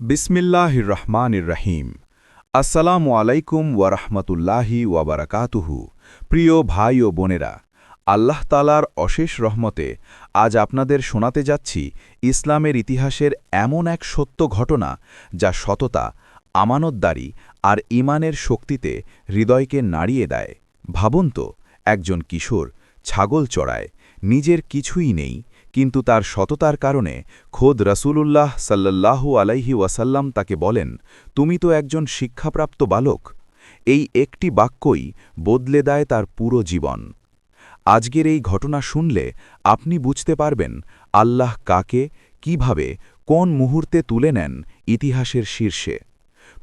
বিসমিল্লাহির রহমান রহিম আসসালামু আলাইকুম ওয়ারহমতুল্লাহি ওয়াবারাকাতুহু। প্রিয় ভাই ও বোনেরা, আল্লাহ তালার অশেষ রহমতে আজ আপনাদের শোনাতে যাচ্ছি ইসলামের ইতিহাসের এমন এক সত্য ঘটনা যা সততা, আমানতদারি আর ইমানের শক্তিতে হৃদয়কে নাড়িয়ে দেয়। ভাবুন তো, একজন কিশোর ছাগল চড়ায়, নিজের কিছুই নেই কিন্তু তার সততার কারণে খোদ রসুলুল্লাহ সাল্লাল্লাহু আলাইহি ওয়াসাল্লাম তাকে বলেন, তুমি তো একজন শিক্ষাপ্রাপ্ত বালক। এই একটি বাক্যই বদলে দেয় তার পুরো জীবন। আজকের এই ঘটনা শুনলে আপনি বুঝতে পারবেন আল্লাহ কাকে, কীভাবে, কোন মুহূর্তে তুলে নেন ইতিহাসের শীর্ষে।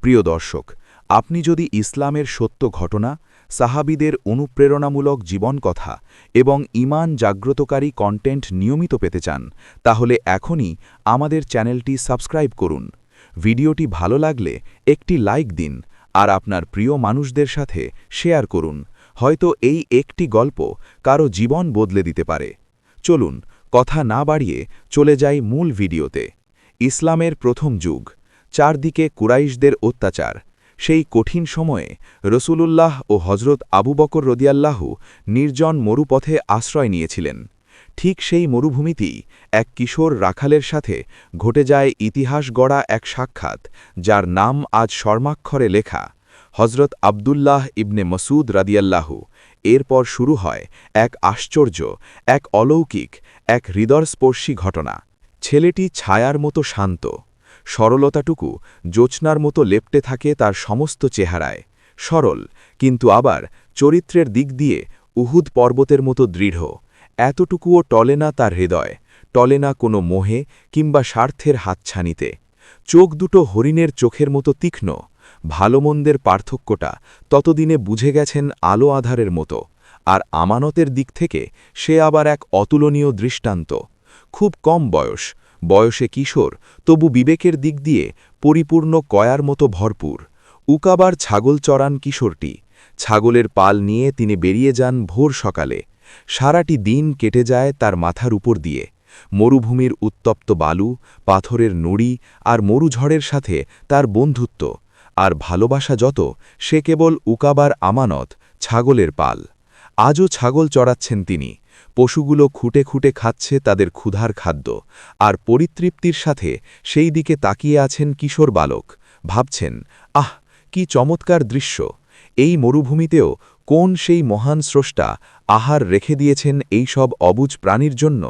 প্রিয় দর্শক, আপনি যদি ইসলামের সত্য ঘটনা সাহাবিদের অনুপ্রেরণামূলক জীবনকথা এবং ইমান জাগ্রতকারী কন্টেন্ট নিয়মিত পেতে চান, তাহলে এখনই আমাদের চ্যানেলটি সাবস্ক্রাইব করুন। ভিডিওটি ভালো লাগলে একটি লাইক দিন আর আপনার প্রিয় মানুষদের সাথে শেয়ার করুন। হয়তো এই একটি গল্প কারও জীবন বদলে দিতে পারে। চলুন, কথা না বাড়িয়ে চলে যাই মূল ভিডিওতে। ইসলামের প্রথম যুগ, চারদিকে কুরাইশদের অত্যাচার সেই কঠিন সময়ে রসুলুল্লাহ ও হজরত আবু বকর রদিয়াল্লাহু নির্জন মরুপথে আশ্রয় নিয়েছিলেন। ঠিক সেই মরুভূমিতেই এক কিশোর রাখালের সাথে ঘটে যায় ইতিহাস গড়া এক সাক্ষাৎ, যার নাম আজ শর্মাক্ষরে লেখা, হজরত আবদুল্লাহ ইবনে মসুদ রাদিয়াল্লাহু। এরপর শুরু হয় এক আশ্চর্য, এক অলৌকিক, এক হৃদয়স্পর্শী ঘটনা। ছেলেটি ছায়ার মতো শান্ত। সরলতাটুকু জোৎস্নার মতো লেপটে থাকে তার সমস্ত চেহারায়। সরল, কিন্তু আবার চরিত্রের দিক দিয়ে উহুদ পর্বতের মতো দৃঢ়। এতটুকুও টলে না তার হৃদয়, টলে না কোনো মোহে কিংবা স্বার্থের হাতছানিতে। চোখ দুটো হরিণের চোখের মতো তীক্ষ্ণ ভালো মন্দের পার্থক্যটা ততদিনে বুঝে গেছেন আলো আধারের মতো, আর আমানতের দিক থেকে সে আবার এক অতুলনীয় দৃষ্টান্ত। খুব কম বয়স বয়সে কিশোর, তবু বিবেকের দিক দিয়ে পরিপূর্ণ কয়ার মতো ভরপুর। উকাবার ছাগল চড়ান কিশোরটি। ছাগলের পাল নিয়ে তিনি বেরিয়ে যান ভোর সকালে। সারাটি দিন কেটে যায় তার মাথার উপর দিয়ে। মরুভূমির উত্তপ্ত বালু, পাথরের নুড়ি আর মরুঝড়ের সাথে তার বন্ধুত্ব। আর ভালোবাসা যত, সে কেবল উকাবার আমানত, ছাগলের পাল। আজও ছাগল চড়াচ্ছেন তিনি। পশুগুলো খুঁটে খুঁটে খাচ্ছে তাদের ক্ষুধার খাদ্য, আর পরিতৃপ্তির সাথে সেই দিকে তাকিয়ে আছেন কিশোর বালক। ভাবছেন, আহ, কি চমৎকার দৃশ্য! এই মরুভূমিতেও কোন সেই মহান স্রষ্টা আহার রেখে দিয়েছেন এই সব অবুজ প্রাণীর জন্য?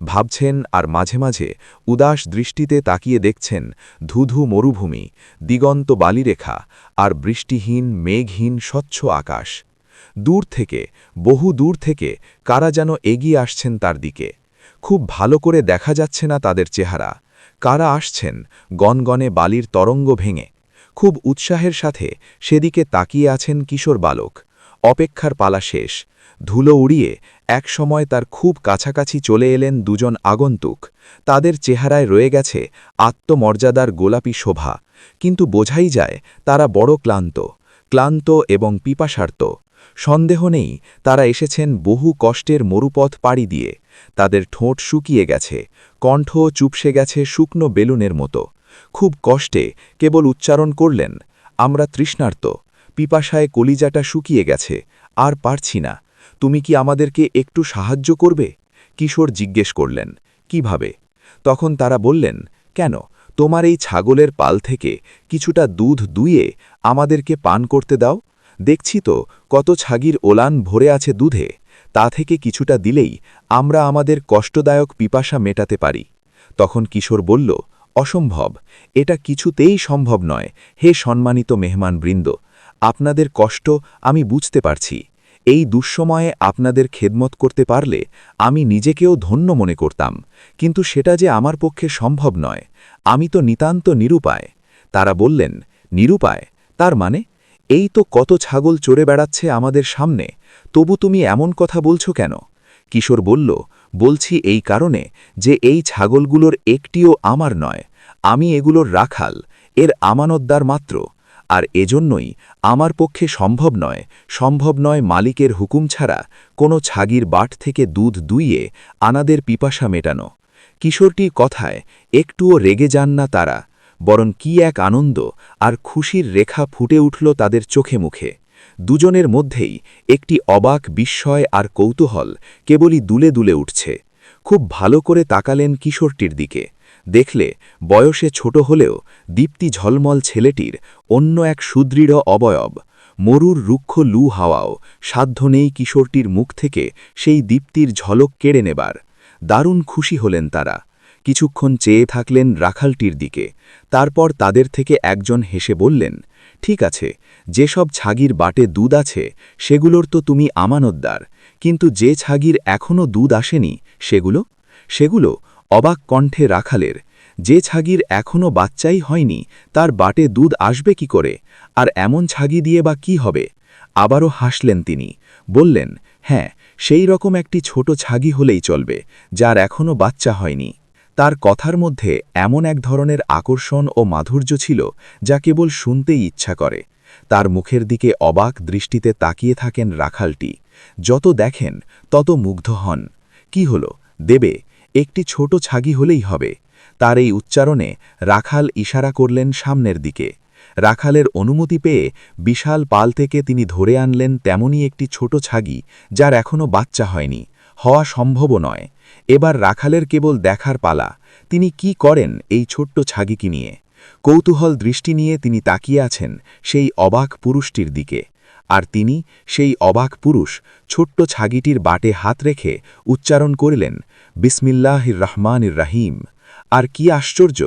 ভাবছেন, আর মাঝে মাঝে উদাস দৃষ্টিতে তাকিয়ে দেখছেন ধুধু মরুভূমি, দিগন্ত বালিরেখা, আর বৃষ্টিহীন, মেঘহীন, স্বচ্ছ আকাশ। দূর থেকে, বহু দূর থেকে কারা যেন এগিয়ে আসছেন তার দিকে। খুব ভালো করে দেখা যাচ্ছে না তাদের চেহারা। কারা আসছেন? গনগনে বালির তরঙ্গ ভেঙে। খুব উৎসাহের সাথে সেদিকে তাকিয়ে আছেন কিশোর বালক। অপেক্ষার পালা শেষ। ধুলো উড়িয়ে এক সময় তার খুব কাছাকাছি চলে এলেন দুজন আগন্তুক। তাদের চেহারায় রয়ে গেছে আত্মমর্যাদার গোলাপি শোভা। কিন্তু বোঝাই যায় তারা বড় ক্লান্ত। ক্লান্ত এবং পিপাসার্ত। সন্দেহ নেই, তারা এসেছেন বহু কষ্টের মরুপথ পাড়ি দিয়ে। তাদের ঠোঁট শুকিয়ে গেছে, কণ্ঠ চুপসে গেছে শুকনো বেলুনের মতো। খুব কষ্টে কেবল উচ্চারণ করলেন, আমরা তৃষ্ণার্ত, পিপাসায় কলিজাটা শুকিয়ে গেছে, আর পারছি না, তুমি কি আমাদেরকে একটু সাহায্য করবে? কিশোর জিজ্ঞেস করলেন, কীভাবে? তখন তারা বললেন, কেন, তোমার এই ছাগলের পাল থেকে কিছুটা দুধ দুইয়ে আমাদেরকে পান করতে দাও দেখছি তো কত ছাগির ওলান ভরে আছে দুধে, তা থেকে কিছুটা দিলেই আমরা আমাদের কষ্টদায়ক পিপাসা মেটাতে পারি। তখন কিশোর বলল, অসম্ভব, এটা কিছুতেই সম্ভব নয়। হে সম্মানিত মেহমান বৃন্দ, আপনাদের কষ্ট আমি বুঝতে পারছি। এই দুঃসময়ে আপনাদের খেদমত করতে পারলে আমি নিজেকেও ধন্য মনে করতাম, কিন্তু সেটা যে আমার পক্ষে সম্ভব নয়। আমি তো নিতান্ত নিরুপায়। তারা বললেন, নিরুপায়? তার মানে? এই তো কত ছাগল চড়ে বেড়াচ্ছে আমাদের সামনে, তবু তুমি এমন কথা বলছো কেন? কিশোর বলল, বলছি এই কারণে যে এই ছাগলগুলোর একটিও আমার নয়, আমি এগুলোর রাখাল, এর আমানতদার মাত্র, আর এজন্যই আমার পক্ষে সম্ভব নয় সম্ভব নয় মালিকের হুকুম ছাড়া কোনো ছাগির বাট থেকে দুধ দুইয়ে আনাদের পিপাসা মেটানো। কিশোরটির কথায়, একটুও রেগে যান না তারা বরং কি এক আনন্দ আর খুশির রেখা ফুটে উঠল তাদের চোখে মুখে। দুজনের মধ্যেই একটি অবাক বিস্ময় আর কৌতূহল কেবলই দুলে দুলে উঠছে। খুব ভালো করে তাকালেন কিশোরটির দিকে। দেখলে বয়সে ছোট হলেও দীপ্তি ঝলমল ছেলেটির অন্য এক সুদৃঢ় অবয়ব। মরুর রুক্ষ লু হাওয়াও সাধ্য নেই কিশোরটির মুখ থেকে সেই দীপ্তির ঝলক কেড়ে নেবার। দারুণ খুশি হলেন তারা। কিছুক্ষণ চেয়ে থাকলেন রাখালটির দিকে। তারপর তাদের থেকে একজন হেসে বললেন, ঠিক আছে, যেসব ছাগির বাটে দুধ আছে, সেগুলোর তো তুমি আমানতদার, কিন্তু যে ছাগির এখনও দুধ আসেনি, সেগুলো? সেগুলো? অবাক কণ্ঠে রাখালের। যে ছাগির এখনও বাচ্চাই হয়নি, তার বাটে দুধ আসবে কি করে? আর এমন ছাগি দিয়ে বা কি হবে? আবারও হাসলেন তিনি। বললেন হ্যাঁ সেই রকম একটি ছোট ছাগি হলেই চলবে, যার এখনও বাচ্চা হয়নি। তার কথার মধ্যে এমন এক ধরনের আকর্ষণ ও মাধুর্য ছিল যা কেবল শুনতেই ইচ্ছা করে। তার মুখের দিকে অবাক দৃষ্টিতে তাকিয়ে থাকেন রাখালটি। যত দেখেন, তত মুগ্ধ হন। কি হল? দেবে, একটি ছোট ছাগি হলেই হবে। তার এই উচ্চারণে রাখাল ইশারা করলেন সামনের দিকে। রাখালের অনুমতি পেয়ে বিশাল পাল থেকে তিনি ধরে আনলেন তেমনই একটি ছোট ছাগি, যার এখনও বাচ্চা হয়নি। হওয়া সম্ভবও নয়। এবার রাখালের কেবল দেখার পালা। তিনি কি করেন এই ছোট্ট ছাগিকি নিয়ে? কৌতূহল দৃষ্টি নিয়ে তিনি তাকিয়ে আছেন সেই অবাক পুরুষটির দিকে। আর তিনি সেই অবাক পুরুষ ছোট্ট ছাগিটির বাটে হাত রেখে উচ্চারণ করিলেন, বিসমিল্লাহির রহমানির রাহিম। আর কি আশ্চর্য,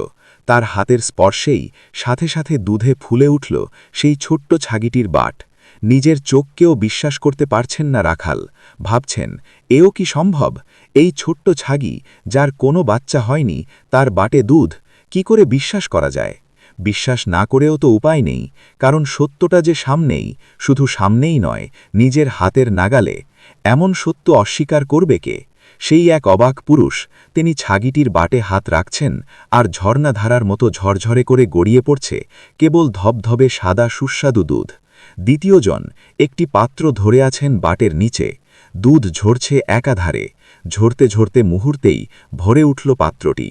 তার হাতের স্পর্শেই সাথে সাথে দুধে ফুলে উঠল সেই ছোট্ট ছাগিটির বাট। নিজের চোখকেও বিশ্বাস করতে পারছেন না রাখাল। ভাবছেন, এও কি সম্ভব? এই ছোট্ট ছাগি, যার কোনো বাচ্চা হয়নি, তার বাটে দুধ, কি করে বিশ্বাস করা যায়? বিশ্বাস না করেও তো উপায় নেই, কারণ সত্যটা যে সামনেই, শুধু সামনেই নয়, নিজের হাতের নাগালে। এমন সত্য অস্বীকার করবে কে? সেই এক অবাক পুরুষ, তিনি ছাগিটির বাটে হাত রাখছেন, আর ঝর্ণাধারার মতো ঝরঝরে করে গড়িয়ে পড়ছে, কেবল ধবধবে সাদা সুস্বাদু দুধ। দ্বিতীয়জন একটি পাত্র ধরে আছেন বাটের নিচে, দুধ ঝরছে একাধারে, ঝরতে ঝরতে মুহূর্তেই ভরে উঠল পাত্রটি।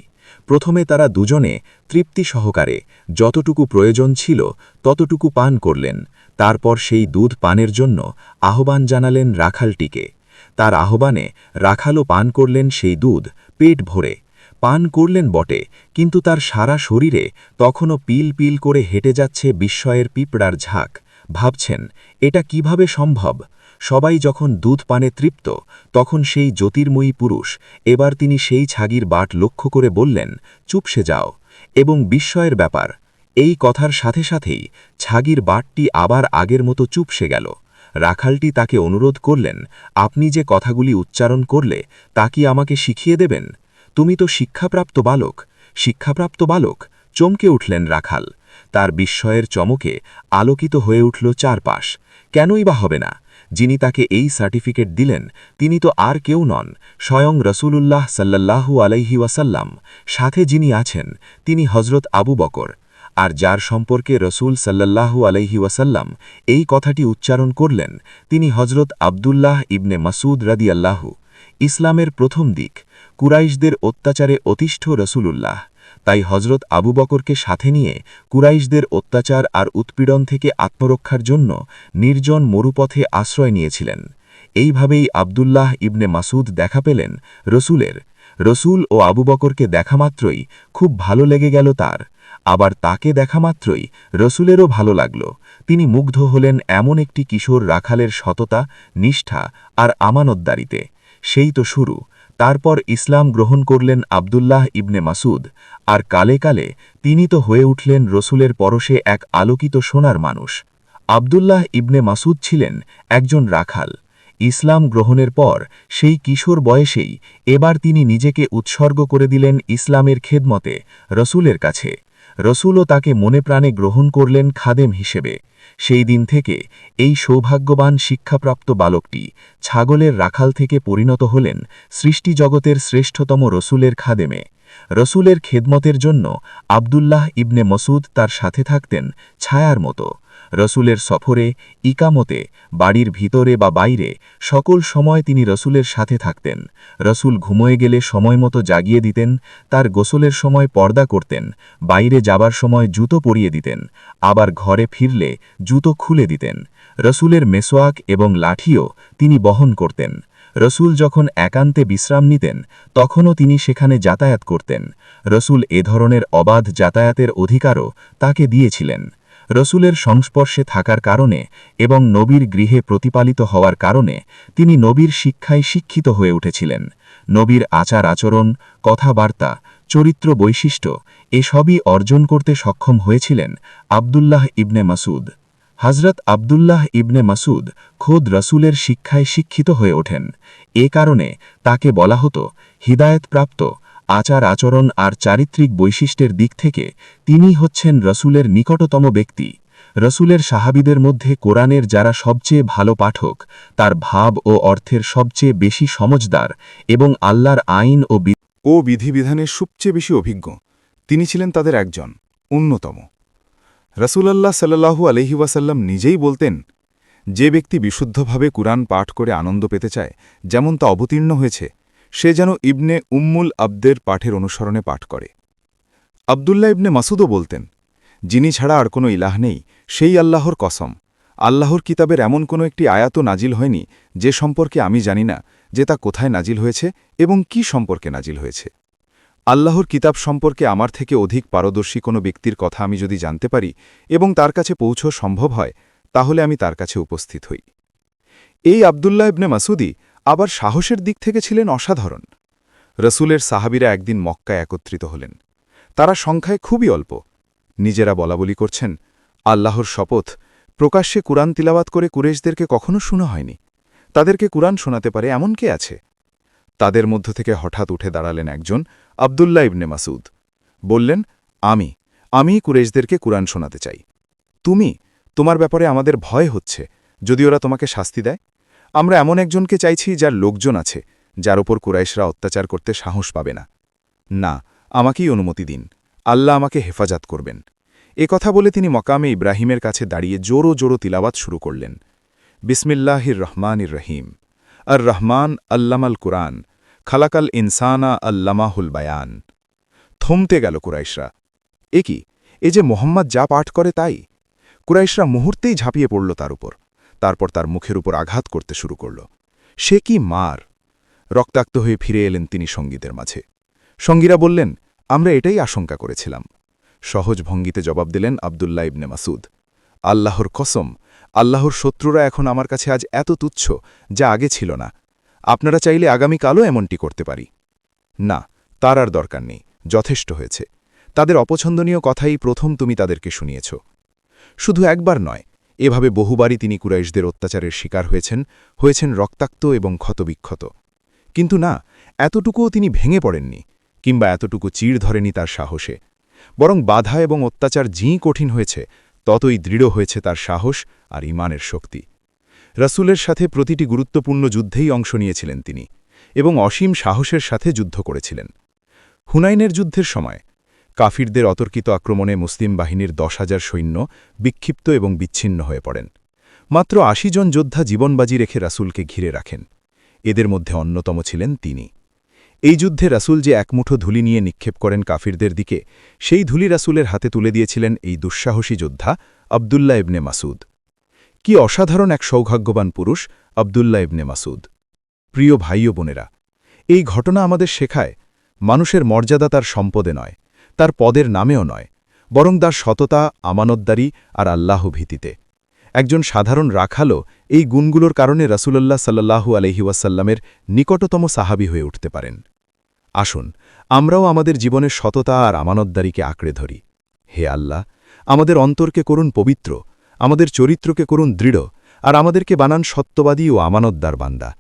প্রথমে তারা দুজনে তৃপ্তি সহকারে যতটুকু প্রয়োজন ছিল ততটুকু পান করলেন, তারপর সেই দুধ পানের জন্য আহ্বান জানালেন রাখালটিকে। তার আহ্বানে রাখালও পান করলেন সেই দুধ পেট ভরে। পান করলেন বটে, কিন্তু তার সারা শরীরে তখনও পিল পিল করে হেঁটে যাচ্ছে বিস্ময়ের পিঁপড়ার ঝাঁক। ভাবছেন, এটা কীভাবে সম্ভব? সবাই যখন দুধ পানে তৃপ্ত, তখন সেই জ্যোতির্ময়ী পুরুষ, এবার তিনি সেই ছাগির বাট লক্ষ্য করে বললেন, চুপসে যাও। এবং বিস্ময়ের ব্যাপার, এই কথার সাথে সাথেই ছাগির বাটটি আবার আগের মতো চুপসে গেল। রাখালটি তাকে অনুরোধ করলেন, আপনি যে কথাগুলি উচ্চারণ করলে, তা কি আমাকে শিখিয়ে দেবেন? তুমি তো শিক্ষাপ্রাপ্ত বালক। শিক্ষাপ্রাপ্ত বালক? চমকে উঠলেন রাখাল। তার বিস্ময়ের চমকে আলোকিত হয়ে উঠল চারপাশ। কেনই বা হবে না? যিনি তাকে এই সার্টিফিকেট দিলেন, তিনি তো আর কেউ নন, স্বয়ং রসুলুল্লাহ সাল্লাল্লাহু আলাইহি ওয়াসাল্লাম। সাথে যিনি আছেন, তিনি হজরত আবু বকর। আর যার সম্পর্কে রসুল সাল্লাল্লাহু আলাইহি ওয়াসাল্লাম এই কথাটি উচ্চারণ করলেন, তিনি হজরত আবদুল্লাহ ইবনে মাসুদ রাদিয়াল্লাহু। ইসলামের প্রথম দিক, কুরাইশদের অত্যাচারে অতিষ্ঠ রসুলুল্লাহ। তাই হজরত আবু বকরকে সাথে নিয়ে কুরাইশদের অত্যাচার আর উৎপীড়ন থেকে আত্মরক্ষার জন্য নির্জন মরুপথে আশ্রয় নিয়েছিলেন। এইভাবেই আবদুল্লাহ ইবনে মাসুদ দেখা পেলেন রসুলের। রসুল ও আবু বকরকে দেখা মাত্রই খুব ভালো লেগে গেল তার। আবার তাকে দেখা মাত্রই রসুলেরও ভালো লাগল। তিনি মুগ্ধ হলেন এমন একটি কিশোর রাখালের সততা, নিষ্ঠা আর আমানতদারিতে। সেই তো শুরু। তারপর ইসলাম গ্রহণ করলেন আবদুল্লাহ ইবনে মাসুদ, আর কালে কালে তিনি তো হয়ে উঠলেন রসুলের পরশে এক আলোকিত সোনার মানুষ। আবদুল্লাহ ইবনে মাসুদ ছিলেন একজন রাখাল। ইসলাম গ্রহণের পর সেই কিশোর বয়সেই এবার তিনি নিজেকে উৎসর্গ করে দিলেন ইসলামের খেদমতে রসুলের কাছে। রসুলও তাকে মনে প্রাণে গ্রহণ করলেন খাদেম হিসেবে। সেই দিন থেকে এই সৌভাগ্যবান শিক্ষাপ্রাপ্ত বালকটি ছাগলের রাখাল থেকে পরিণত হলেন সৃষ্টিজগতের শ্রেষ্ঠতম রসুলের খাদেমে। রসুলের খেদমতের জন্য আবদুল্লাহ ইবনে মসুদ তার সাথে থাকতেন ছায়ার মতো। রসুলের সফরে, ইকামতে, বাড়ির ভিতরে বা বাইরে, সকল সময় তিনি রসুলের সাথে থাকতেন। রসুল ঘুমোয়ে গেলে সময়মতো জাগিয়ে দিতেন, তার গোসলের সময় পর্দা করতেন, বাইরে যাবার সময় জুতো পরিয়ে দিতেন, আবার ঘরে ফিরলে জুতো খুলে দিতেন। রসুলের মেসোয়াক এবং লাঠিও তিনি বহন করতেন। রসুল যখন একান্তে বিশ্রাম নিতেন, তখনও তিনি সেখানে যাতায়াত করতেন। রসুল এ ধরনের অবাধ যাতায়াতের অধিকারও তাকে দিয়েছিলেন। রসুলের সংস্পর্শে থাকার কারণে এবং নবীর গৃহে প্রতিপালিত হওয়ার কারণে তিনি নবীর শিক্ষায় শিক্ষিত হয়ে উঠেছিলেন। নবীর আচার আচরণ, কথাবার্তা, চরিত্র বৈশিষ্ট্য এসবই অর্জন করতে সক্ষম হয়েছিলেন আবদুল্লাহ ইবনে মাসুদ হজরত আবদুল্লাহ ইবনে মাসুদ খোদ রসুলের শিক্ষায় শিক্ষিত হয়ে ওঠেন। এ কারণে তাকে বলা হতো, হিদায়তপ্রাপ্ত আচার আচরণ আর চারিত্রিক বৈশিষ্ট্যের দিক থেকে তিনি হচ্ছেন রসুলের নিকটতম ব্যক্তি। রসুলের সাহাবিদের মধ্যে কোরআনের যারা সবচেয়ে ভালো পাঠক, তার ভাব ও অর্থের সবচেয়ে বেশি সমজদার এবং আল্লাহর আইন ও ও বিধিবিধানের সবচেয়ে বেশি অভিজ্ঞ। তিনি ছিলেন তাদের একজন, অন্যতম। রসুলাল্লাহ সাল্লাহু আলহি ওয়াসাল্লাম নিজেই বলতেন, যে ব্যক্তি বিশুদ্ধভাবে কুরআন পাঠ করে আনন্দ পেতে চায় যেমন তা অবতীর্ণ হয়েছে সে যেন ইবনে উম্মুল আব্দের পাঠের অনুসরণে পাঠ করে। আবদুল্লাহ ইবনে মাসুদও বলতেন, যিনি ছাড়া আর কোনো ইলাহ নেই, সেই আল্লাহর কসম। আল্লাহর কিতাবের এমন কোনো একটি আয়াত নাজিল হয়নি, যে সম্পর্কে আমি জানি না, যে তা কোথায় নাজিল হয়েছে এবং কি সম্পর্কে নাজিল হয়েছে। আল্লাহর কিতাব সম্পর্কে আমার থেকে অধিক পারদর্শী কোনো ব্যক্তির কথা আমি যদি জানতে পারি এবং তার কাছে পৌঁছ সম্ভব হয়, তাহলে আমি তার কাছে উপস্থিত হই। এই আবদুল্লাহ ইবনে মাসুদি আবার সাহসের দিক থেকে ছিলেন অসাধারণ। রসুলের সাহাবিরা একদিন মক্কায় একত্রিত হলেন। তারা সংখ্যায় খুবই অল্প। নিজেরা বলাবলি করছেন, আল্লাহর শপথ প্রকাশ্যে কুরআন তিলাবাত করে কুরেশদেরকে কখনো শোনা হয়নি। তাদেরকে কুরআন শোনাতে পারে এমন কে আছে? তাদের মধ্য থেকে হঠাৎ উঠে দাঁড়ালেন একজন আবদুল্লাহ ইবনে মাসুদ বললেন, আমি আমি কুরেশদেরকে কুরআন শোনাতে চাই। তুমি, তোমার ব্যাপারে আমাদের ভয় হচ্ছে। যদি ওরা তোমাকে শাস্তি দেয়? আমরা এমন একজনকে চাইছি যার লোকজন আছে, যার ওপর কুরাইশরা অত্যাচার করতে সাহস পাবে না। না, আমাকেই অনুমতি দিন। আল্লাহ আমাকে হেফাজত করবেন। এ কথা বলে তিনি মকামে ইব্রাহিমের কাছে দাঁড়িয়ে জোরো জোরো তিলাবাত শুরু করলেন। বিসমিল্লাহির রহমানির রহিম। আর রহমান আল্লামাল কুরআন, খালাকাল ইনসানা আল্লামাহুল বায়ান। থমতে গেল কুরাইশরা। এ কি? এ যে মোহাম্মদ যা পাঠ করে তাই? কুরাইশরা মুহূর্তেই ঝাঁপিয়ে পড়ল তার উপর। তারপর তার মুখের উপর আঘাত করতে শুরু করল। সে কি মার? রক্তাক্ত হয়ে ফিরে এলেন তিনি সঙ্গীদের মাঝে। সঙ্গীরা বললেন, আমরা এটাই আশঙ্কা করেছিলাম। সহজ ভঙ্গিতে জবাব দিলেন আবদুল্লাহ ইবনে মাসুদ আল্লাহর কসম, আল্লাহর শত্রুরা এখন আমার কাছে আজ এত তুচ্ছ যা আগে ছিল না। আপনারা চাইলে আগামীকালও এমনটি করতে পারি। না, তার আর দরকার নেই, যথেষ্ট হয়েছে। তাদের অপছন্দনীয় কথাই প্রথম তুমি তাদেরকে শুনিয়েছ। শুধু একবার নয় এভাবে বহুবারই তিনি কুরাইশদের অত্যাচারের শিকার হয়েছেন হয়েছেন রক্তাক্ত এবং ক্ষতবিক্ষত। কিন্তু না, এতটুকুও তিনি ভেঙে পড়েননি, কিংবা এতটুকু চিড় ধরেনি তার সাহসে। বরং বাধা এবং অত্যাচার যিই কঠিন হয়েছে, ততই দৃঢ় হয়েছে তার সাহস আর ইমানের শক্তি। রাসুলের সাথে প্রতিটি গুরুত্বপূর্ণ যুদ্ধেই অংশ নিয়েছিলেন তিনি এবং অসীম সাহসের সাথে যুদ্ধ করেছিলেন। হুনাইনের যুদ্ধের সময় কাফিরদের অতর্কিত আক্রমণে মুসলিম বাহিনীর দশ হাজার সৈন্য বিক্ষিপ্ত এবং বিচ্ছিন্ন হয়ে পড়েন। মাত্র আশি জন যোদ্ধা জীবনবাজি রেখে রাসূলকে ঘিরে রাখেন। এদের মধ্যে অন্যতম ছিলেন তিনি। এই যুদ্ধে রাসূল যে একমুঠো ধুলি নিয়ে নিক্ষেপ করেন কাফিরদের দিকে, সেই ধুলি রাসুলের হাতে তুলে দিয়েছিলেন এই দুঃসাহসী যোদ্ধা আবদুল্লাহ ইবনে মাসুদ। কি অসাধারণ এক সৌভাগ্যবান পুরুষ আবদুল্লাহ ইবনে মাসুদ। প্রিয় ভাই বোনেরা, এই ঘটনা আমাদের শেখায়, মানুষের মর্যাদা তার সম্পদে নয়। তার পদের নামেও নয়, বরং তার সততা, আমানতদারি আর আল্লাহ ভীতিতে। একজন সাধারণ রাখালও এই গুণগুলোর কারণে রাসূলুল্লাহ সাল্লাহু আলহিউসাল্লামের নিকটতম সাহাবি হয়ে উঠতে পারেন। আসুন, আমরাও আমাদের জীবনের সততা আর আমানতদারিকে আঁকড়ে ধরি। হে আল্লাহ, আমাদের অন্তরকে করুন পবিত্র, আমাদের চরিত্রকে করুন দৃঢ়, আর আমাদেরকে বানান সত্যবাদী ও আমানতদার বান্দা।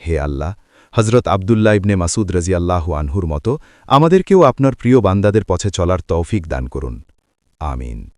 হে আল্লাহ হজরত আবদুল্লা ইবনে মাসুদ রাজিয়াল্লাহু আনহুর মতো আমাদেরকেও আপনার প্রিয় বান্দাদের পথে চলার তৌফিক দান করুন। আমিন।